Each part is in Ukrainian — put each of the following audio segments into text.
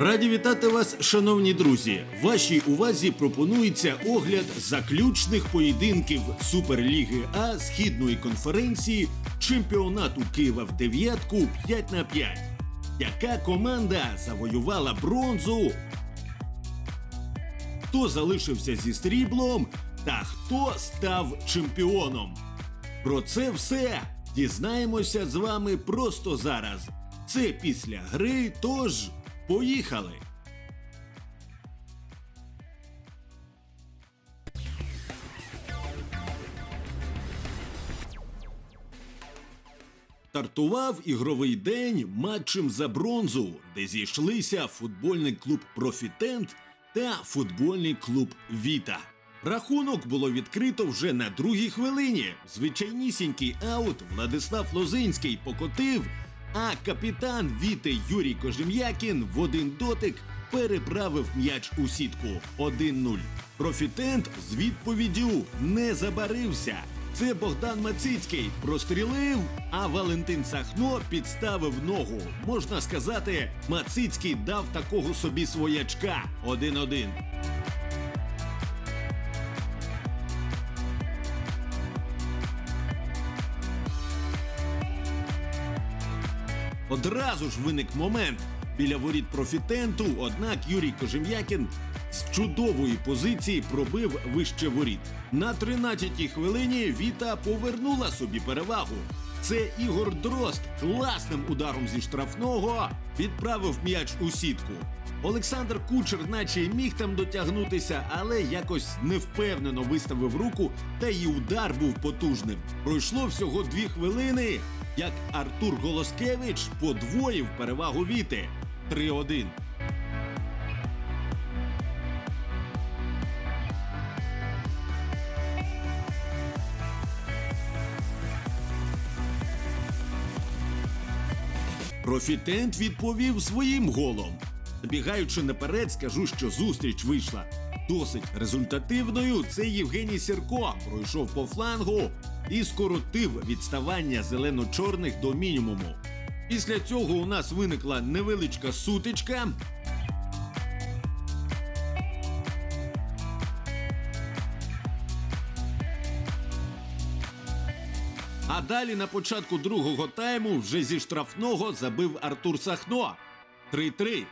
Раді вітати вас, шановні друзі. Вашій увазі пропонується огляд заключних поєдинків Суперліги А Східної конференції чемпіонату Києва в дев'ятку 5 на 5. Яка команда завоювала бронзу? Хто залишився зі сріблом та хто став чемпіоном? Про це все дізнаємося з вами просто зараз. Це після гри, тож поїхали! Стартував ігровий день матчем за бронзу, де зійшлися футбольний клуб Профітент та футбольний клуб Віта. Рахунок було відкрито вже на другій хвилині. Звичайнісінький аут Владислав Лозинський покотив, а капітан Віти Юрій Кожем'якін в один дотик переправив м'яч у сітку 1-0. Профітент з відповіддю не забарився. Це Богдан Мацицький прострілив, а Валентин Сахно підставив ногу. Можна сказати, Мацицький дав такого собі своячка 1-1. Одразу ж виник момент біля воріт профітенту, однак Юрій Кожем'якін з чудової позиції пробив вище воріт. На 13-й хвилині Віта повернула собі перевагу. Це Ігор Дрозд класним ударом зі штрафного відправив м'яч у сітку. Олександр Кучер, наче міг там дотягнутися, але якось невпевнено виставив руку, та й удар був потужним. Пройшло всього дві хвилини, як Артур Голоскевич подвоїв перевагу Віти 3-1. Профітент відповів своїм голом. Забігаючи наперед, скажу, що зустріч вийшла досить результативною. Це Євгеній Сірко пройшов по флангу і скоротив відставання зелено-чорних до мінімуму. Після цього у нас виникла невеличка сутичка. А далі на початку другого тайму вже зі штрафного забив Артур Сахно. 3-3.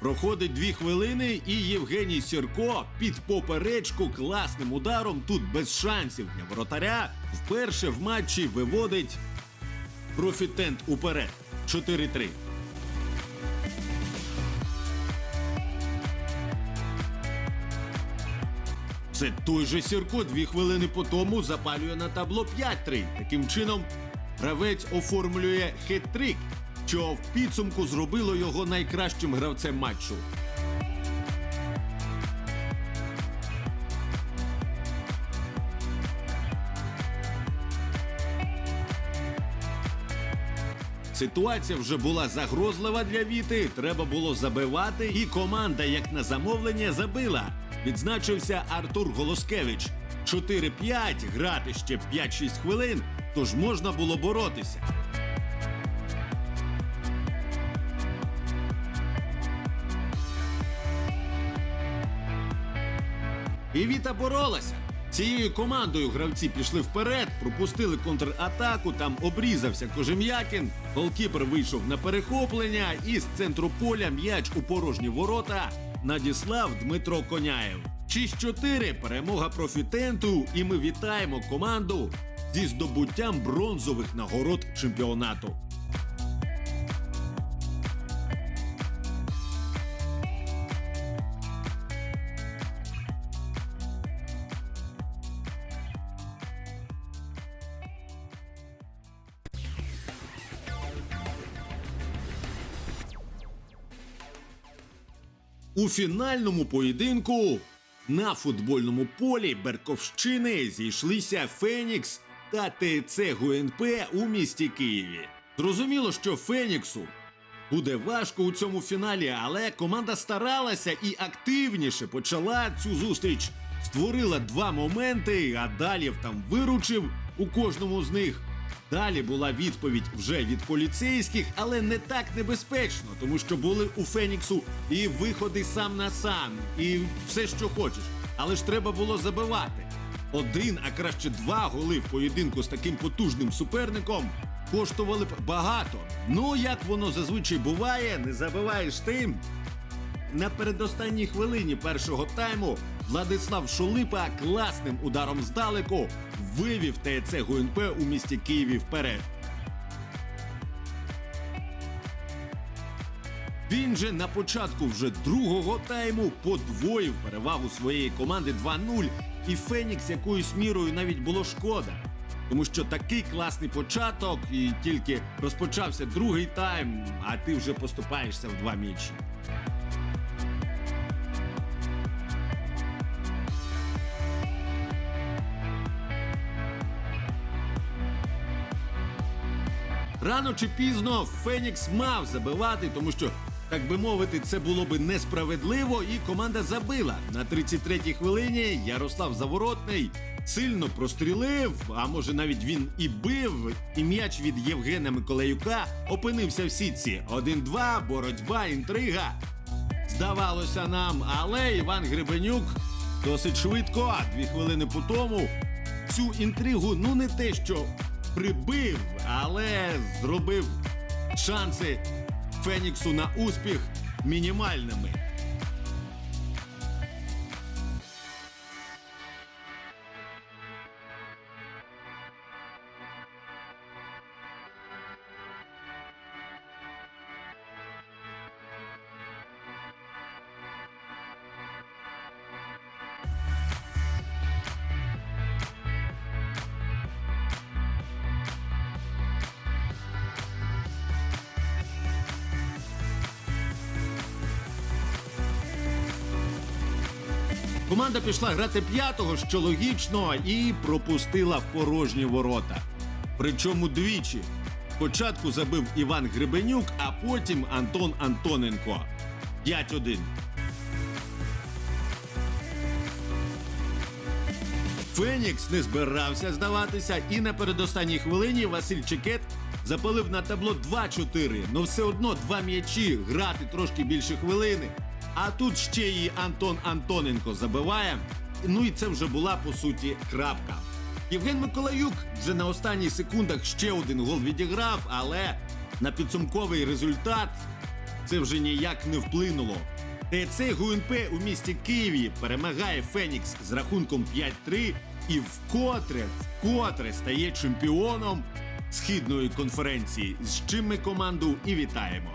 Проходить дві хвилини, і Євгеній Сірко під поперечку класним ударом тут без шансів для воротаря вперше в матчі виводить профітент уперед 4-3. Це той же Сірко дві хвилини по тому запалює на табло 5-3. Таким чином, гравець оформлює хет-трик, що в підсумку зробило його найкращим гравцем матчу. Ситуація вже була загрозлива для Віти. Треба було забивати, і команда, як на замовлення, забила. Відзначився Артур Голоскевич. 4-5, грати ще 5-6 хвилин, тож можна було боротися. І Віта боролася. Цією командою гравці пішли вперед, пропустили контратаку, там обрізався Кожем'якін. Голкіпер вийшов на перехоплення, і з центру поля м'яч у порожні ворота надіслав Дмитро Коняєв. 6-4 перемога профітенту, і ми вітаємо команду зі здобуттям бронзових нагород чемпіонату. У фінальному поєдинку на футбольному полі Берковщини зійшлися Фенікс та ТЦ ГУНП у місті Києві. Зрозуміло, що Феніксу буде важко у цьому фіналі, але команда старалася і активніше почала цю зустріч створила два моменти, а Далєв там виручив у кожному з них. Далі була відповідь вже від поліцейських, але не так небезпечно, тому що були у Феніксу і виходи сам на сам, і все, що хочеш. Але ж треба було забивати. Один, а краще два голи в поєдинку з таким потужним суперником коштували б багато. Ну як воно зазвичай буває, не забиваєш тим, на передостанній хвилині першого тайму Владислав Шулипа класним ударом здалеку вивів ТЕЦ ГУНП у місті Києві вперед. Він же на початку вже другого тайму подвоїв перевагу своєї команди 2-0, і Фенікс якоюсь мірою навіть було шкода. Тому що такий класний початок, і тільки розпочався другий тайм, а ти вже поступаєшся в два м'ячі. Рано чи пізно Фенікс мав забивати, тому що, так би мовити, це було би несправедливо, і команда забила. На 33-й хвилині Ярослав Заворотний сильно прострілив, а може навіть він і бив, і м'яч від Євгена Миколаюка опинився в сітці. 1-2, боротьба, інтрига. Здавалося нам, але Іван Гребенюк досить швидко, дві хвилини по тому, цю інтригу ну не те, що прибив, але зробив шанси Феніксу на успіх мінімальними. Команда пішла грати п'ятого, що логічно, і пропустила в порожні ворота. Причому двічі. Спочатку забив Іван Гребенюк, а потім Антон Антоненко. 5-1. Фенікс не збирався здаватися, і на передостанній хвилині Василь Чекет запалив на табло 2-4. Ну все одно два м'ячі грати трошки більше хвилини. А тут ще і Антон Антоненко забиває. Ну і це вже була по суті крапка. Євген Миколаюк вже на останніх секундах ще один гол відіграв, але на підсумковий результат це вже ніяк не вплинуло. ТЦ ГУНП у місті Києві перемагає Фенікс з рахунком 5-3 і вкотре, вкотре стає чемпіоном східної конференції. З чим ми команду і вітаємо.